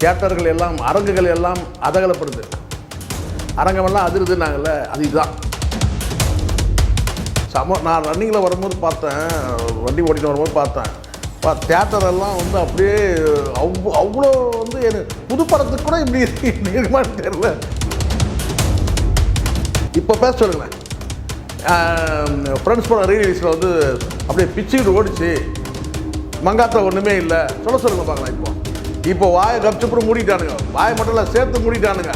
தியேட்டர்கள் எல்லாம் அரங்குகள் எல்லாம் அதகலப்படுது. அரங்கமெல்லாம் அதிருதுனாங்கல்ல அது இதுதான். சம நான் ரன்னிங்கில் வரும்போது பார்த்தேன் வண்டி ஓட்டிட்டு வரும்போது பார்த்தேன். பா தியேட்டர் எல்லாம் வந்து அப்படியே அவ்வளோ அவ்வளோ வந்து எனக்கு புது படத்துக்கு கூட இப்படி இருக்குமான்னு தெரியல. இப்போ பேச சொல்லுங்களேன். ஃப்ரெண்ட்ஸ் படம் ரீலீஸில் வந்து அப்படியே பிச்சுக்கிட்டு ஓடிச்சு. மங்காத்த ஒன்றுமே இல்லை. சொல்ல சொல்லுங்கள் பார்க்கலாம் இப்போ. இப்போ வாயை கப்சப்புறம் மூடிட்டானுங்க. வாயை மட்டும் இல்லை சேர்த்து மூடிட்டானுங்க.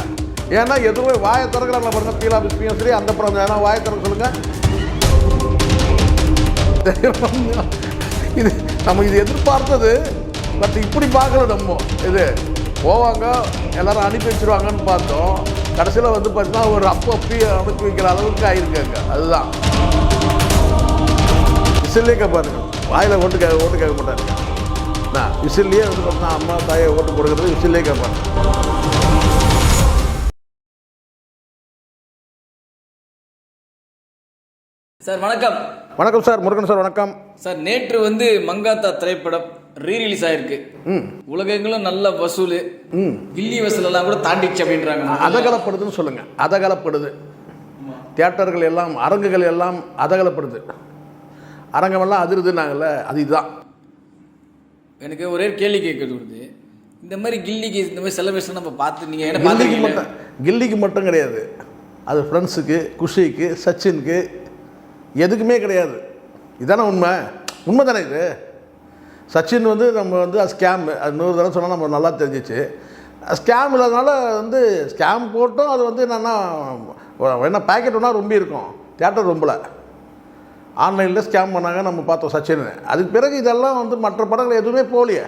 ஏன்னா எதுவுமே வாயை திறக்கிறாங்களா பாருங்க பீலா பிஸ்மியும் சரி அந்த படம் ஏன்னா வாயை திறக்க சொல்லுங்க. இது நம்ம இது எதிர்பார்த்தது பட் இப்படி பார்க்கல நம்ம. இது போவாங்க எல்லாரும் அனுப்பி வச்சிருவாங்கன்னு பார்த்தோம். கடைசியில் வந்து பார்த்தீங்கன்னா ஒரு அப்போ அப்பி அனுப்பி வைக்கிற அளவுக்கு ஆயிருக்காங்க. அதுதான். விசில்லே கேட்பாருங்க வாயில் ஓட்டு கே ஓட்டு கேட்க மாட்டாருங்க நான் விசில்லையே வந்து பார்த்தீங்கன்னா அம்மா தாயை ஓட்டு கொடுக்குறது விசில்லே கேட்பாங்க. சார் வணக்கம். வணக்கம் சார் முருகன் சார் வணக்கம். சார் நேற்று வந்து மங்காத்தா திரைப்படம் ரீ ரிலீஸ் ஆயிருக்கு. ம். உலகெங்கிலும் நல்ல வசூல். கில்லி வசூல் எல்லாம் கூட தாண்டிச்சு அப்படின்றாங்க. அதகலப்படுதுன்னு சொல்லுங்கள் அதகலப்படுது. தியேட்டர்கள் எல்லாம் அரங்குகள் எல்லாம் அதகலப்படுது. அரங்கமெல்லாம் அதிருதுனாங்கல்ல அது இதுதான். எனக்கு ஒரே கேள்வி கேட்கறது வருது இந்த மாதிரி கில்லிக்கு இந்த மாதிரி செலிப்ரேஷன் நம்ம பார்த்து நீங்க என்ன கில்லிக்கு பார்த்துருக்கீங்க? மட்டும் கில்லிக்கு மட்டும் கிடையாது. அது ஃப்ரெண்ட்ஸுக்கு குஷிக்கு சச்சினுக்கு எதுக்குமே கிடையாது. இதானே உண்மை? உண்மை தானே இது? சச்சின் வந்து நம்ம வந்து அது ஸ்கேம் அது நூறு தடவை சொன்னால் நம்ம நல்லா தெரிஞ்சிச்சு. ஸ்கேம் இல்லாதனால வந்து ஸ்கேம் போட்டும் அது வந்து என்னென்னா என்ன பேக்கெட் ஒன்றா ரொம்ப இருக்கும். தேட்டர் ரொம்பல. ஆன்லைனில் ஸ்கேம் பண்ணாங்க நம்ம பார்த்தோம் சச்சின் அதுக்கு பிறகு இதெல்லாம் வந்து மற்ற படங்கள் எதுவுமே போகலையே.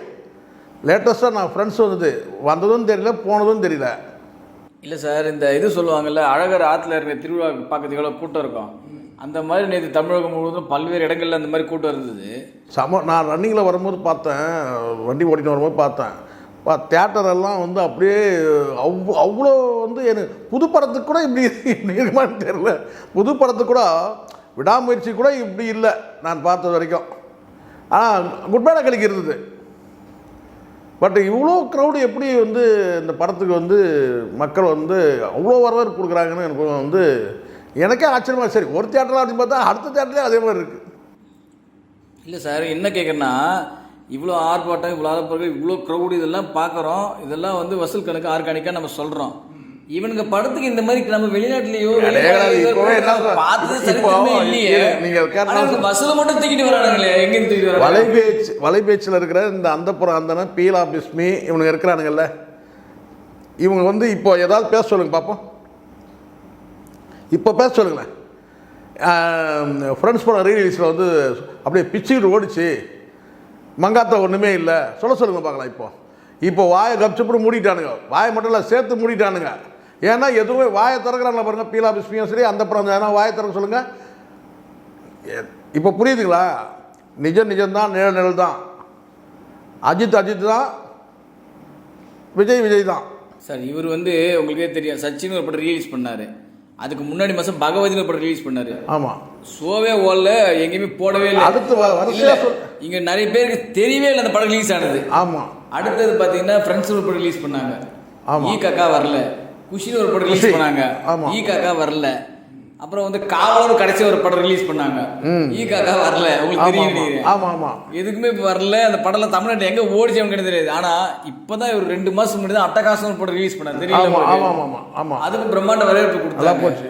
லேட்டஸ்ட்டாக நான் ஃப்ரெண்ட்ஸ் வந்தது. வந்ததும் தெரியல போனதும் தெரியல. இல்ல சார் இந்த இது சொல்லுவாங்கல்ல அழகர் ஆத்துல இருக்கிற திருவிழா பார்க்கறதுக்கு எவ்வளவு கூட்டம் இருக்கும்? அந்த மாதிரி நேற்று தமிழகம் முழுவதும் பல்வேறு இடங்கள்ல அந்த மாதிரி கூட்டம் இருந்தது. சம நான் ரன்னிங்கில் வரும்போது பார்த்தேன் வண்டி ஓட்டிட்டு வரும்போது பார்த்தேன். பா தேட்டர் எல்லாம் வந்து அப்படியே அவ்வளோ அவ்வளோ வந்து எனக்கு புது படத்துக்கு கூட இப்படி இருக்குமான்னு தெரியல. புது படத்துக்கு கூட விடாமுயற்சி கூட இப்படி இல்லை நான் பார்த்தது வரைக்கும். ஆனால் குட்பேட கலிக்கு இருந்தது. பட் இவ்வளோ க்ரௌடு எப்படி வந்து இந்த படத்துக்கு வந்து மக்கள் வந்து அவ்வளோ வரவேற்பு கொடுக்குறாங்கன்னு எனக்கு வந்து எனக்கே ஆச்சரியமாக சரி ஒரு தேட்டரில் அப்படின்னு பார்த்தா அடுத்த தேட்டர்லேயே அதே மாதிரி இருக்குது இல்லை சார் என்ன கேட்குறேன்னா இவ்வளோ ஆர்ப்பாட்டம் இவ்வளோ ஆர்ப்பாட்டம் இவ்வளோ க்ரௌடு இதெல்லாம் பார்க்குறோம். இதெல்லாம் வந்து வசூல் கணக்கு ஆர்கானிக்காக நம்ம சொல்கிறோம் இவனுங்க படத்துக்கு இந்த மாதிரி நம்ம வெளிநாட்டுலயோ வசூலை மட்டும் தூக்கிட்டு வரானுங்களே எங்க தூக்கிட்டு வலைபேச்சு வலைபேச்சில் இருக்கிற இந்த அந்தப்புறம் அந்தன பீலா பிஸ்மி இவனுங்க இருக்கிறானுங்கல்ல. இவங்க வந்து இப்போ ஏதாவது பேச சொல்லுங்க பார்ப்போம் இப்போ பேச சொல்லுங்களேன். ஃப்ரெண்ட்ஸ் படம் ரீலீஸில் வந்து அப்படியே பிச்சுக்கிட்டு ஓடிச்சு. மங்காத்தா ஒன்றுமே இல்லை. சொல்ல சொல்லுங்க பார்க்கலாம் இப்போ. இப்போ வாயை கப்சப்புறம் மூடிட்டானுங்க. வாயை மட்டும் இல்லை சேர்த்து மூடிட்டானுங்க. ஏன்னா எதுவுமே வாயை திறக்கிறாங்களா பாருங்க பீலா பிஸ்மியும் சரி அந்த படம் ஏன்னா வாயை திறக்க சொல்லுங்கள் இப்போ புரியுதுங்களா? நிஜம் நிஜம்தான் நிழல் நிழல் தான் அஜித் அஜித் தான் விஜய் விஜய் தான். சார் இவர் வந்து உங்களுக்கே தெரியும் சச்சின் ஒரு படம் ரிலீஸ் பண்ணாரு. அதுக்கு முன்னாடி மாசம் பகவதினு ஒரு படம் ரிலீஸ் பண்ணாரு. ஆமாம் ஷோவே ஓடல எங்கேயுமே போடவே இல்லை. அடுத்து இல்ல, இங்க நிறைய பேருக்கு தெரியவே இல்லை அந்த படம் ரிலீஸ் ஆனது. ஆமாம் அடுத்தது பாத்தீங்கன்னா ஃப்ரெண்ட்ஸ் ஒரு படம் ரிலீஸ் பண்ணாங்க. ஆமா. ஈ காக்கா வரல. குஷின்னு ஒரு படம் ரிலீஸ். பண்ணாங்க. ஆமா. ஈ காக்கா வரல. அப்புறம் வந்து காவலர் கடைசி ஒரு படம் ரிலீஸ் பண்ணாங்க. ஈ காக்கா வரல. உங்களுக்கு ஆமாம் தெரியும் ஆமாம். ஆமாம் ஆமாம் எதுக்குமே இப்ப வரல. அந்த படம்லாம் தமிழ்நாட்டு எங்க ஓடிச்சு எனக்கு தெரியாது. ஆனா இப்பதான் ஒரு ரெண்டு மாசம் முன்னாடி தான் அட்டகாசம் ஒரு படம் ரிலீஸ் பண்ணாங்க. தெரியல ஆமாம்? ஆமாம் ஆமாம் ஆமாம் அதுக்கு பிரம்மாண்ட வரவேற்பு கொடுத்தாங்க. போச்சு.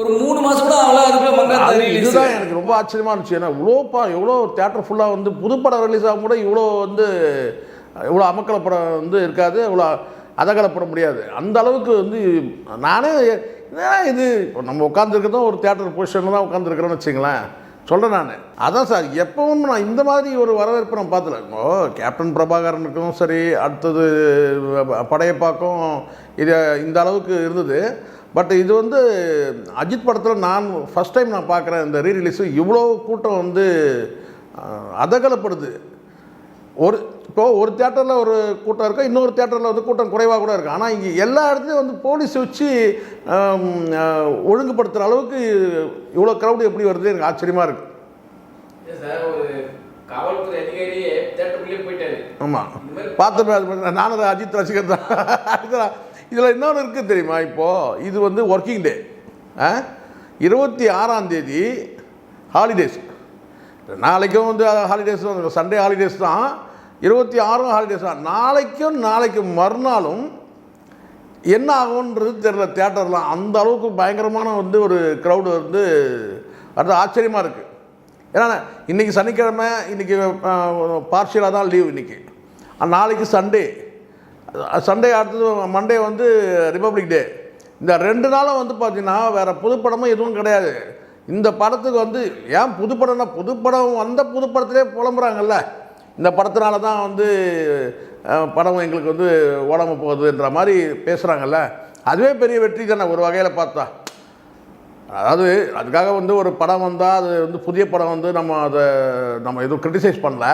ஒரு மூணு மாசம் கூட ஆகல. அதுக்குள்ள மங்காத்தா இதுதான் எனக்கு ரொம்ப ஆச்சரியமா இருந்துச்சு. ஏன்னா இவ்வளோ பா எவ்வளோ தேட்டர் ஃபுல்லாக வந்து புது படம் ரிலீஸ் ஆகும் கூட இவ்வளோ வந்து இவ்வளோ அமக்கல படம் வந்து இருக்காது. இவ்வளோ அதகலப்பட முடியாது அந்த அளவுக்கு வந்து நானே இது இப்போ நம்ம உட்காந்துருக்கதும் ஒரு தேட்டர் பொசிஷனில் தான் உட்காந்துருக்குறோன்னு வச்சுங்களேன். சொல்கிறேன் நான். அதான் சார் எப்பவும் நான் இந்த மாதிரி ஒரு வரவேற்பு நான் பார்த்துல. ஓ கேப்டன் பிரபாகரனுக்கும் சரி அடுத்தது படையப்பாக்கும் இது இந்த அளவுக்கு இருந்தது. பட் இது வந்து அஜித் படத்தில் நான் ஃபஸ்ட் டைம் நான் பார்க்குறேன் இந்த ரீரிலீஸு இவ்வளோ கூட்டம் வந்து அதகலப்படுது. ஒரு இப்போ ஒரு தேட்டரில் ஒரு கூட்டம் இருக்கும் இன்னொரு தேட்டரில் வந்து கூட்டம் குறைவாக கூட இருக்கும் ஆனால் இங்கே எல்லா இடத்துலையும் வந்து போலீஸ் வச்சு ஒழுங்குபடுத்துகிற அளவுக்கு இவ்வளோ க்ரௌடு எப்படி வருது எனக்கு ஆச்சரியமாக இருக்குது ஆமாம் பார்த்து நானும் அஜித் ரசிகர் தான். இதில் இன்னொன்று இருக்குது தெரியுமா இப்போது இது வந்து ஒர்க்கிங் டே இருபத்தி ஆறாம் தேதி ஹாலிடேஸ் நாளைக்கும் வந்து ஹாலிடேஸ் தான் சண்டே ஹாலிடேஸ் தான். இருபத்தி ஆறும் ஹாலிடேஸ் தான். நாளைக்கும் நாளைக்கு மறுநாளும் என்ன ஆகும்ன்றது தெரில தேட்டர்லாம் அந்த அளவுக்கு பயங்கரமான வந்து ஒரு க்ரௌடு வந்து அது ஆச்சரியமாக இருக்குது ஏன்னா இன்றைக்கி சனிக்கிழமை இன்றைக்கி பார்ஷியலாக தான் லீவ் இன்றைக்கி நாளைக்கு சண்டே சண்டே அடுத்தது மண்டே வந்து ரிப்பப்ளிக் டே இந்த ரெண்டு நாளும் வந்து பார்த்திங்கன்னா வேறு புதுப்படமும் எதுவும் கிடையாது. இந்த படத்துக்கு வந்து ஏன் புதுப்படம்னா புதுப்படம் வந்த புதுப்படத்திலே புலம்புறாங்கல்ல. இந்த படத்தினால தான் வந்து படம் எங்களுக்கு வந்து ஓடாமல் போகுதுன்ற மாதிரி பேசுகிறாங்கல்ல அதுவே பெரிய வெற்றி தானே ஒரு வகையில் பார்த்தா. அதாவது அதுக்காக வந்து ஒரு படம் வந்தால் அது வந்து புதிய படம் வந்து நம்ம அதை நம்ம எதுவும் க்ரிட்டிசைஸ் பண்ணல.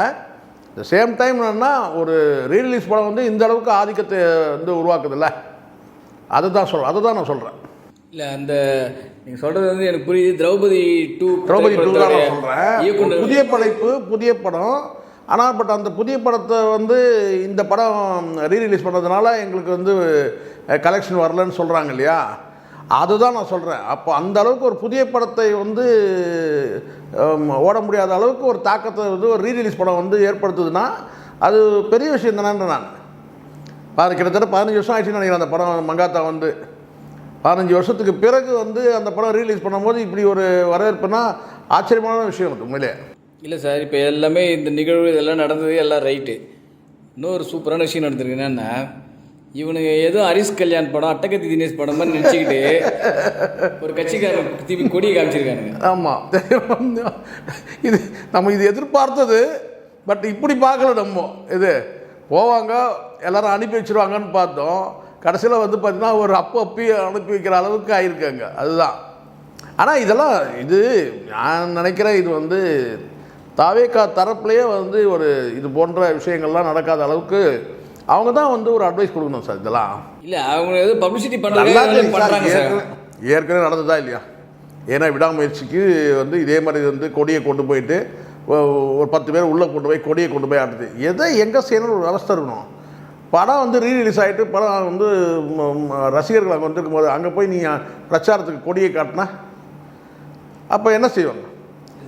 த சேம் டைம் என்னென்னா ஒரு ரீரிலீஸ் படம் வந்து இந்த அளவுக்கு ஆதிக்கத்தை வந்து உருவாக்குதுல்ல. அதை தான் சொல் அதை தான் நான் சொல்கிறேன் இல்லை அந்த நீங்க சொல்றது வந்து எனக்கு புரியுது. திரௌபதி டூ திரௌபதி டூ சொல்கிறேன் புதிய படைப்பு புதிய படம். ஆனால் பட் அந்த புதிய படத்தை வந்து இந்த படம் ரீரிலீஸ் பண்ணதுனால எங்களுக்கு வந்து கலெக்ஷன் வரலன்னு சொல்கிறாங்க இல்லையா? அதுதான் நான் சொல்கிறேன் அப்போ அந்த அளவுக்கு ஒரு புதிய படத்தை வந்து ஓட முடியாத அளவுக்கு ஒரு தாக்கத்தை வந்து ஒரு ரீரிலீஸ் படம் வந்து ஏற்படுத்துதுன்னா அது பெரிய விஷயம் தானே நான். கிட்டத்தட்ட பதினஞ்சு வருஷம் ஆயிடுச்சுன்னு நினைக்கிறேன் அந்த படம் மங்காத்தா வந்து. பதினஞ்சு வருஷத்துக்கு பிறகு வந்து அந்த படம் ரிலீஸ் பண்ணும்போது இப்படி ஒரு வரவேற்புனா ஆச்சரியமான விஷயம் அது உண்மையிலே. இல்ல சார் இப்போ எல்லாமே இந்த நிகழ்வு இதெல்லாம் நடந்தது எல்லாம் ரைட்டு இன்னொரு சூப்பரான விஷயம் நடந்திருக்கு. என்னன்னா இவனுங்க ஏதோ ஹரிஷ் கல்யாண் படம் அட்டகத்தி தினேஷ் படம் மாதிரி நினச்சிக்கிட்டு ஒரு கட்சிக்காரன் திருப்பி கொடியை காமிச்சிருக்கானுங்க. ஆமாம் இது நம்ம இது எதிர்பார்த்தது பட் இப்படி பார்க்கல நம்ம. இது போவாங்க எல்லாரும் அனுப்பி வச்சிருவாங்கன்னு பார்த்தோம். கடைசியில் வந்து பார்த்தீங்கன்னா ஒரு அப்போ அப்பி அனுப்பி வைக்கிற அளவுக்கு ஆயிருக்காங்க. அதுதான். ஆனால் இதெல்லாம் இது நான் நினைக்கிறேன் இது வந்து தாவேக்கா தரப்புலேயே வந்து ஒரு இது போன்ற விஷயங்கள்லாம் நடக்காத அளவுக்கு அவங்க தான் வந்து ஒரு அட்வைஸ் கொடுக்கணும் சார் இதெல்லாம். இல்ல அவங்க ஏதோ பப்ளிசிட்டி சார் ஏற்கனவே நடந்ததா இல்லையா? ஏன்னா விடாமுயற்சிக்கு வந்து இதே மாதிரி வந்து கொடியை கொண்டு போயிட்டு ஒரு பத்து பேர் உள்ளே கொண்டு போய் கொடியை கொண்டு போய் ஆடுது எதை எங்கே செய்யணும்னு ஒரு அவஸ்தை இருக்கணும்? படம் வந்து ரீரிலீஸ் ஆகிட்டு படம் வந்து ரசிகர்கள் அங்கே வந்திருக்கும் போது அங்கே போய் நீங்கள் பிரச்சாரத்துக்கு கொடியை காட்டினா அப்போ என்ன செய்வாங்க?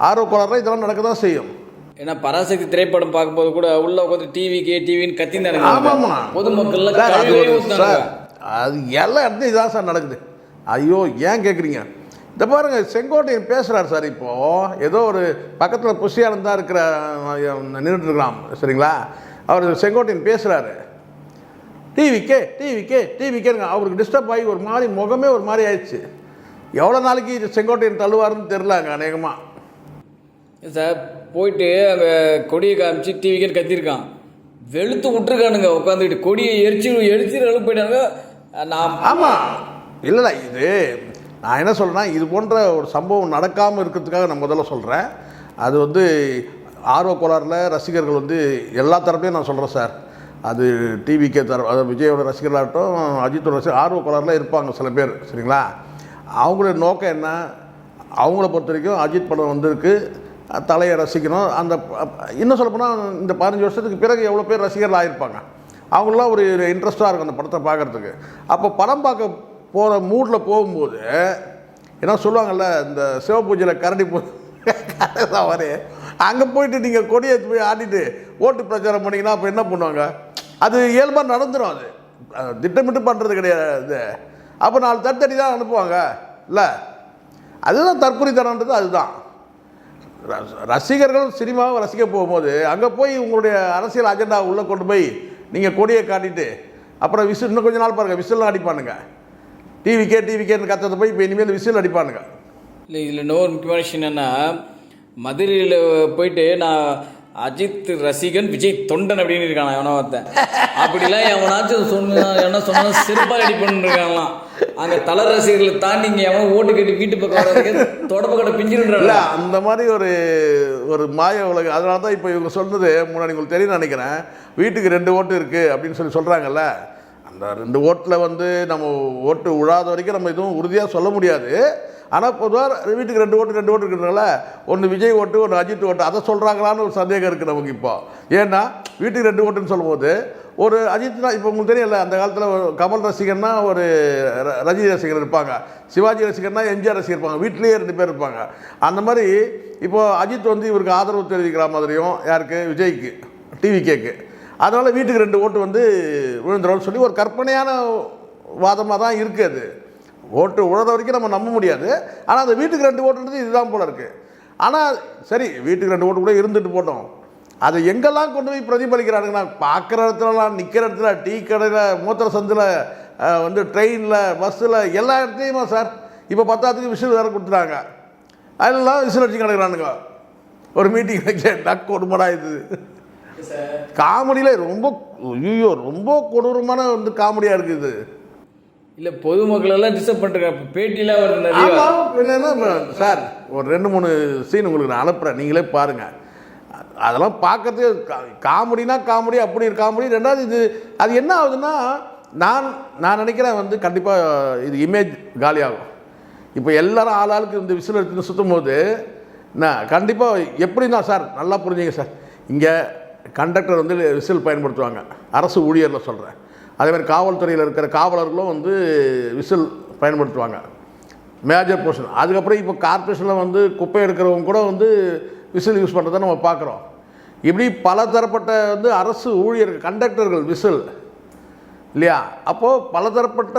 ஆர்வ கோளாறுல இதெல்லாம் நடக்க தான் செய்யும். ஏன்னா பராசக்தி திரைப்படம் பார்க்கும்போது கூட உள்ள உட்காந்து டிவிக்கு டிவின்னு கத்திந்தானுங்க ஆமாம்மா. பொதுமக்கள்லாம் சார், அது எல்லா இடத்துலையும் இதான் சார் நடக்குது. ஐயோ ஏன் கேட்குறீங்க இந்த பாருங்க செங்கோட்டையன் பேசுகிறார் சார் இப்போது ஏதோ ஒரு பக்கத்தில் புஷியானந்த் தான் இருக்கிற நின்றுட்டு இருக்கலாம் சரிங்களா? அவர் செங்கோட்டையன் பேசுகிறாரு டிவிக்கே டிவிக்கே டிவிக்கேங்க அவருக்கு டிஸ்டர்ப் ஆகி ஒரு மாதிரி முகமே ஒரு மாதிரி ஆயிடுச்சு. எவ்வளோ நாளைக்கு இது செங்கோட்டையன் தள்ளுவாருன்னு தெரிலங்க அநேகமாக சார் போயிட்டு அங்கே கொடியை காமிச்சு டிவிக்கு கத்திருக்கான். வெளுத்து விட்டுருக்கானுங்க உட்காந்துக்கிட்டு கொடியை எரிச்சு எரிச்சு அளவு போயிட்டாங்க நான் ஆமாம் இல்லைல்ல இது நான் என்ன சொல்கிறேன்னா இது போன்ற ஒரு சம்பவம் நடக்காமல் இருக்கிறதுக்காக நான் முதல்ல சொல்கிறேன் அது வந்து ஆர்வ கோளாறுல ரசிகர்கள் வந்து எல்லா தரப்பையும் நான் சொல்கிறேன் சார். அது டிவிக்கே தர அது விஜயோட ரசிகர்களாகட்டும் அஜித்தோட ரசிகர் ஆர்வ கோளாறுலாம் இருப்பாங்க சில பேர் சரிங்களா? அவங்களுடைய நோக்கம் என்ன? அவங்கள பொறுத்த வரைக்கும் அஜித் படம் வந்திருக்கு தலையை ரசிக்கணும். அந்த இன்னும் சொல்லப்போனால் இந்த பதினஞ்சு வருஷத்துக்கு பிறகு எவ்வளோ பேர் ரசிகர்கள் ஆகிருப்பாங்க அவங்களாம் ஒரு இன்ட்ரெஸ்ட்டாக இருக்கும் அந்த படத்தை பார்க்குறதுக்கு. அப்போ படம் பார்க்க போகிற மூடில் போகும்போது ஏன்னா சொல்லுவாங்கள்ல இந்த சிவ பூஜையில் கரடி பூ வரே அங்கே போயிட்டு நீங்கள் கொடியை போய் ஆடிட்டு ஓட்டு பிரச்சாரம் பண்ணிங்கன்னா அப்போ என்ன பண்ணுவாங்க? அது இயல்பாக நடந்துடும் அது. திட்டமிட்டு பண்ணுறது கிடையாது அப்போ நாலு தட்டடி தான் அனுப்புவாங்க. இல்லை? அதுதான் தற்கொலைத்தனன்றது அதுதான். ரசிகர்கள் சினிமாவை ரசிக்க போகும்போது அங்கே போய் உங்களுடைய அரசியல் அஜெண்டா உள்ளே கொண்டு போய் நீங்கள் கொடியை காட்டிட்டு அப்புறம் விசில் இன்னும் கொஞ்ச நாள் பாருங்கள் விசில்லாம் அடிப்பானுங்க. டிவிக்கே டிவிக்கேன்னு கத்தத்தை போய் இப்போ இனிமேல் விசில் அடிப்பானுங்க. இல்லை இதில் இன்னொரு முக்கியமான விஷயம் என்னென்னா மதுரையில் போயிட்டு நான் அஜித் ரசிகன் விஜய் தொண்டன் அப்படின்னு இருக்கான் எவனோ ஒருத்தன். அப்படிலாம் எவனாச்சும் சொன்னா என்ன சொன்னா செருப்பால் ரெடி பண்ணிருக்காங்களாம். அங்க தலை ரசிகர்களை தாண்டி இங்க எவன் ஓட்டு கட்டி வீட்டு பக்கம் வர்றதுக்கு தொடப்பு கடை இல்லை அந்த மாதிரி ஒரு ஒரு மாய உலகம் அதனால தான் இப்போ இவங்க சொன்னது முன்னாடி உங்களுக்கு தெரியும் நினைக்கிறேன். வீட்டுக்கு ரெண்டு ஓட்டு இருக்குது அப்படின்னு சொல்லி சொல்கிறாங்கல்ல அந்த ரெண்டு ஓட்டில் வந்து நம்ம ஓட்டு விழாத வரைக்கும் நம்ம எதுவும் உறுதியாக சொல்ல முடியாது. ஆனால் பொதுவாக வீட்டுக்கு ரெண்டு ஓட்டு ரெண்டு ஓட்டு இருக்கிறதுனால ஒன்று விஜய் ஓட்டு ஒன்று அஜித் ஓட்டு அதை சொல்கிறாங்களான்னு ஒரு சந்தேகம் இருக்குது நமக்கு இப்போ. ஏன்னா வீட்டுக்கு ரெண்டு ஓட்டுன்னு சொல்லும்போது ஒரு அஜித்னா இப்போ உங்களுக்கு தெரியல அந்த காலத்தில் கமல் ரசிகர்னா ஒரு ர- ரஜினி ரசிகர் இருப்பாங்க. சிவாஜி ரசிகர்னா எம்ஜிஆர் ரசிகர் இருப்பாங்க. வீட்லேயே ரெண்டு பேர் இருப்பாங்க. அந்த மாதிரி இப்போது அஜித் வந்து இவருக்கு ஆதரவு தெரிவிக்கிற மாதிரியும் யாருக்கு? விஜய்க்கு டிவி கேக்கு அதனால் வீட்டுக்கு ரெண்டு ஓட்டு வந்து விழுந்துடும் சொல்லி ஒரு கற்பனையான வாதமாக தான் இருக்குது அது. ஓட்டு விழுற வரைக்கும் நம்ம நம்ப முடியாது. ஆனால் அந்த வீட்டுக்கு ரெண்டு ஓட்டுன்றது இதுதான் போல இருக்குது ஆனால் சரி வீட்டுக்கு ரெண்டு ஓட்டு கூட இருந்துட்டு போட்டோம். அதை எங்கெல்லாம் கொண்டு போய் பிரதிபலிக்கிறானுங்க நான் பார்க்குற இடத்துலலாம் நிற்கிற இடத்துல டீ கடையில் மூத்திர சந்தில் வந்து ட்ரெயினில் பஸ்ஸில் எல்லா இடத்துலையுமா சார்? இப்போ பத்தாத்துக்கு விசில் வேறு கொடுத்துட்டாங்க. அதெல்லாம் விசில் அடிச்சு கிடக்குறானுங்க. ஒரு மீட்டிங் வைக்க டக் கொடுமடா இது. காமெடியில் ரொம்ப ஐயோ ரொம்ப கொடூரமான வந்து காமெடியாக இருக்குது இல்லை பொதுமக்கள் எல்லாம் டிஸ்டர்ப் பண்ணுறாங்க இப்போ பேட்டிலாம் வருது என்னன்னா சார் ஒரு ரெண்டு மூணு சீன் உங்களுக்கு நான் அனுப்புகிறேன் நீங்களே பாருங்கள் அதெல்லாம் பார்க்கறதுக்கு கா- காமெடினா காமெடி அப்படி ஒரு காமெடி. ரெண்டாவது இது அது என்ன ஆகுதுன்னா நான் நான் நினைக்கிறேன் வந்து கண்டிப்பாக இது இமேஜ் காலியாகும். இப்போ எல்லாரும் ஆள் ஆளுக்கு இந்த விசில் எடுத்துன்னு சுற்றும் போது நான் கண்டிப்பாக எப்படின்னா சார் நல்லா புரிஞ்சுங்க சார் இங்கே கண்டக்டர் வந்து விசில் பயன்படுத்துவாங்க. அரசு ஊழியரில் சொல்கிறேன் அதே மாதிரி காவல்துறையில் இருக்கிற காவலர்களும் வந்து விசில் பயன்படுத்துவாங்க. மேஜர் போர்ஷன் அதுக்கப்புறம் இப்போ கார்ப்பரேஷனில் வந்து குப்பை எடுக்கிறவங்க கூட வந்து விசில் யூஸ் பண்ணுறதை நம்ம பார்க்குறோம். இப்படி பல தரப்பட்ட வந்து அரசு ஊழியர்கள் கண்டக்டர்கள் விசில் இல்லையா? அப்போது பலதரப்பட்ட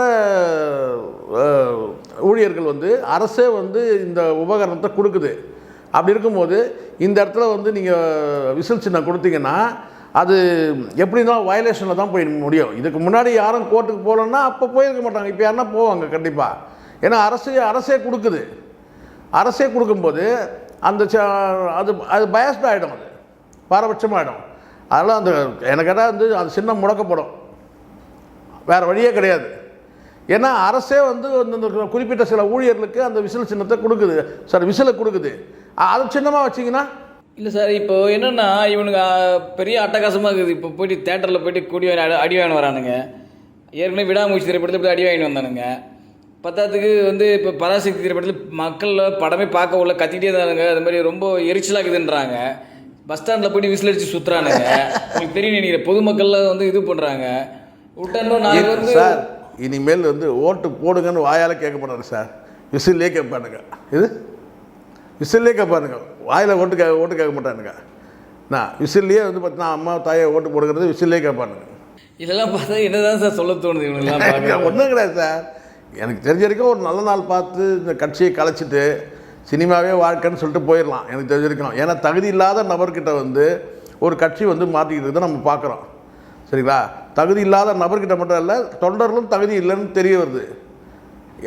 ஊழியர்கள் வந்து அரசே வந்து இந்த உபகரணத்தை கொடுக்குது. அப்படி இருக்கும்போது இந்த இடத்துல வந்து நீங்கள் விசில் சின்னம் கொடுத்தீங்கன்னா அது எப்படின்னா வயலேஷனில் தான் போய் முடியும். இதுக்கு முன்னாடி யாரும் கோர்ட்டுக்கு போகலன்னா அப்போ போயிருக்க மாட்டாங்க. இப்போ யாருன்னா போவாங்க கண்டிப்பாக ஏன்னா அரசே அரசே கொடுக்குது. அரசே கொடுக்கும்போது அந்த ச- அது அது பயஸ்ட் ஆகிடும் அது. பாரபட்சமாகிடும் அதெல்லாம் அந்த எனக்கு கேட்டால் வந்து அது சின்னம் முடக்கப்படும். வேறு வழியே கிடையாது. ஏன்னா அரசே வந்து அந்த இந்த குறிப்பிட்ட சில ஊழியர்களுக்கு அந்த விசில் சின்னத்தை கொடுக்குது. சார் விசிலை கொடுக்குது. அது சின்னமாக வச்சிங்கன்னா இல்லை சார் இப்போ என்னன்னா இவனுங்க பெரிய அட்டகாசமாக இருக்குது. இப்போ போயிட்டு தேட்டரில் போயிட்டு கூடி வாங்கி அடி- அடி வாங்கின்னு வரானுங்க. ஏற்கனவே விடாமூச்சி திரைப்படத்தில் போய் அடி வாங்கிட்டு வந்தானுங்க. பத்தாத்துக்கு வந்து இப்போ பராசக்தி திரைப்படத்தில் மக்கள் படமே பார்க்க உள்ள கத்திக்கிட்டே இருந்தானுங்க. அது மாதிரி ரொம்ப எரிச்சலாக்குதுன்றாங்க. பஸ் ஸ்டாண்டில் போயிட்டு விசில் அடிச்சு சுற்றுறானுங்க உங்களுக்கு தெரியும் நினைக்கிறேன். பொதுமக்கள்லாம் வந்து இது பண்ணுறாங்க விட்டணும் நாளைக்கு வந்து சார் இனிமேல் வந்து ஓட்டு போடுங்கன்னு வாயால் கேட்க மாட்டாங்க சார். விசில்லே கேட்பானுங்க. இது? விசில்லே கேட்பானுங்க. வாயில் ஓட்டு கே ஓட்டு கேட்க மாட்டானுங்க. நான் விசில்லையே வந்து பார்த்தீங்கன்னா அம்மா தாயை ஓட்டு போடுங்கிறது விசில்லே கேட்பானுங்க. இதெல்லாம் பார்த்தா என்னதான் சார் சொல்ல தோணுது பார்க்க ஒன்றும் கிடையாது சார். எனக்கு தெரிஞ்ச வரைக்கும் ஒரு நல்ல நாள் பார்த்து இந்த கட்சியை கலைச்சிட்டு சினிமாவே வாழ்க்கைன்னு சொல்லிட்டு போயிடலாம். எனக்கு தெரிஞ்ச வரைக்கும். ஏன்னா தகுதி இல்லாத நபர்கிட்ட வந்து ஒரு கட்சி வந்து மாட்டிக்கிட்டு நம்ம பார்க்குறோம். சரிங்களா? தகுதி இல்லாத நபர்கிட்ட மட்டும் இல்லை தொண்டர்களும் தகுதி இல்லைன்னு தெரிய வருது.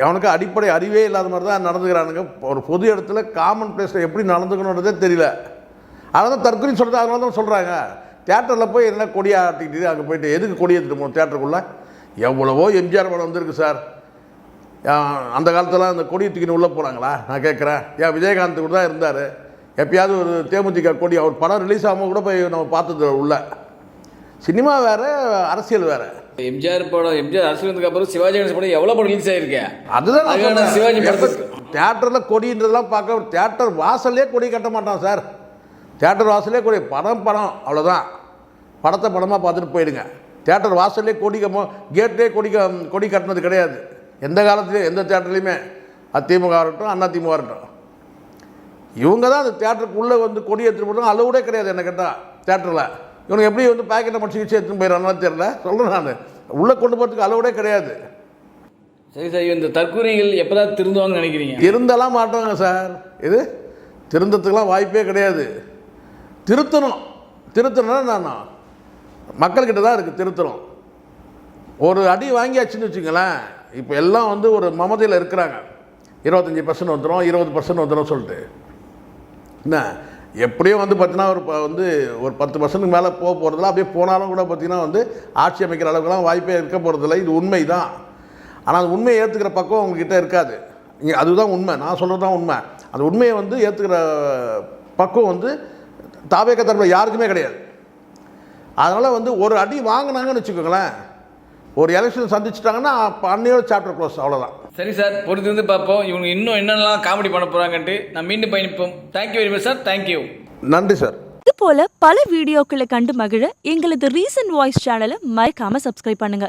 அவனுக்கு அடிப்படை அறிவே இல்லாத மாதிரி தான் நடந்துக்கிறானுங்க. ஒரு பொது இடத்துல காமன் பிளேஸில் எப்படி நடந்துக்கணுன்றதே தெரியல. அதனால தான் தற்கொலை சொல்கிறது அதனால தான் சொல்கிறாங்க தேட்டரில் போய் என்ன கொடியை ஆட்டிக்கிட்டு அங்கே போயிட்டு எதுக்கு கொடி எடுத்துட்டு போகணும் தேட்டருக்குள்ளே எவ்வளவோ எம்ஜிஆர் படம் வந்திருக்கு சார். அந்த காலத்தில் அந்த கொடியை தூக்கின்னு உள்ளே போகிறாங்களா நான் கேட்குறேன் ஏன் விஜயகாந்த் கூட தான் இருந்தார். எப்பயாவது ஒரு தேமுதிக கொடி அவர் படம் ரிலீஸ் ஆகாமல் கூட போய் நம்ம பார்த்தது உள்ள. சினிமா வேறு அரசியல் வேறு. எம்ஜிஆர் படம் எம்ஜிஆர் அரசு வந்ததுக்கு அப்புறம் சிவாஜி கணேசன் படம் எவ்வளோ படம் ரிலீஸ் ஆயிருக்கேன் அதுதான். சிவாஜி படத்துக்கு- தியேட்டரில் கொடின்றதெல்லாம் பார்க்க தியேட்டர் வாசல்லே கொடி கட்ட மாட்டான் சார். தியேட்டர் வாசல்லே கொடி படம் படம் அவ்வளோதான் படத்தை படமாக பார்த்துட்டு போயிடுங்க. தியேட்டர் வாசல்லே கொடி கேட்லேயே கொடி கொடி கட்டினது கிடையாது. எந்த காலத்துலையும் எந்த தியேட்டர்லையுமே. அதிமுக இருக்கட்டும் அதிமுக இருக்கட்டும். இவங்க தான் அந்த தியேட்டருக்குள்ளே வந்து கொடி எடுத்துகிட்டு போகிறாங்க அளவுடே கிடையாது என்ன கேட்டால் தியேட்டரில். இவனுக்கு எப்படி வந்து பேக்கெட்டை முடிச்சு வச்சு எடுத்துன்னு போயிடறான்னு தெரியல. சொல்கிறேன் நான். உள்ளே கொண்டு போகிறதுக்கு அளவுடே கிடையாது. சரி சார் இந்த தற்கூரிகள் எப்பதான் திருந்துவாங்கன்னு நினைக்கிறீங்க? திருந்தலாம் மாட்டாங்க சார். இது திருந்தத்துக்கெல்லாம் வாய்ப்பே கிடையாது. திருத்தணும். திருத்தணும்னா நான் மக்கள்கிட்ட தான் இருக்குது திருத்தணும். ஒரு அடி வாங்கியாச்சுன்னு வச்சுங்களேன் இப்போ எல்லாம் வந்து ஒரு மமதையில் இருக்கிறாங்க. இருபத்தஞ்சி பர்சன்ட் வந்துடும் இருபது பர்சன்ட் வந்துடும் சொல்லிட்டு. என்ன? எப்படியும் வந்து பார்த்தீங்கன்னா ஒரு வந்து ஒரு பத்து பர்சன்ட்டுக்கு மேலே போக போகிறதில்ல அப்படியே போனாலும் கூட பார்த்தீங்கன்னா வந்து ஆட்சி அமைக்கிற அளவுக்குலாம் வாய்ப்பே இருக்க போகிறதில்ல இது உண்மை தான் ஆனால் அது உண்மையை ஏற்றுக்கிற பக்கம் உங்ககிட்ட இருக்காது. இங்கே அதுதான் உண்மை. நான் சொல்கிறது தான் உண்மை. அந்த உண்மையை வந்து ஏற்றுக்கிற பக்குவம் வந்து தாவேக்க தரப்பில் யாருக்குமே கிடையாது. அதனால் வந்து ஒரு அடி வாங்கினாங்கன்னு வச்சுக்கோங்களேன். ஒரு எலெக்ஷன் சந்திச்சிட்டாங்கன்னா அப்போ அன்னையோட சாப்டர் க்ளோஸ் அவ்வளோதான் சரி சார் பொறுத்து வந்து பார்ப்போம். இவங்க இன்னும் என்னென்னலாம் காமெடி பண்ண போகிறாங்கன்ட்டு நான் மீண்டும் பயணிப்போம். Thank you very much sir thank you நன்றி சார் இது போல பல வீடியோக்களை கண்டு மகிழ எங்களது ரீசன்ட் வாய்ஸ் சேனலை மறக்காம சப்ஸ்கிரைப் பண்ணுங்க.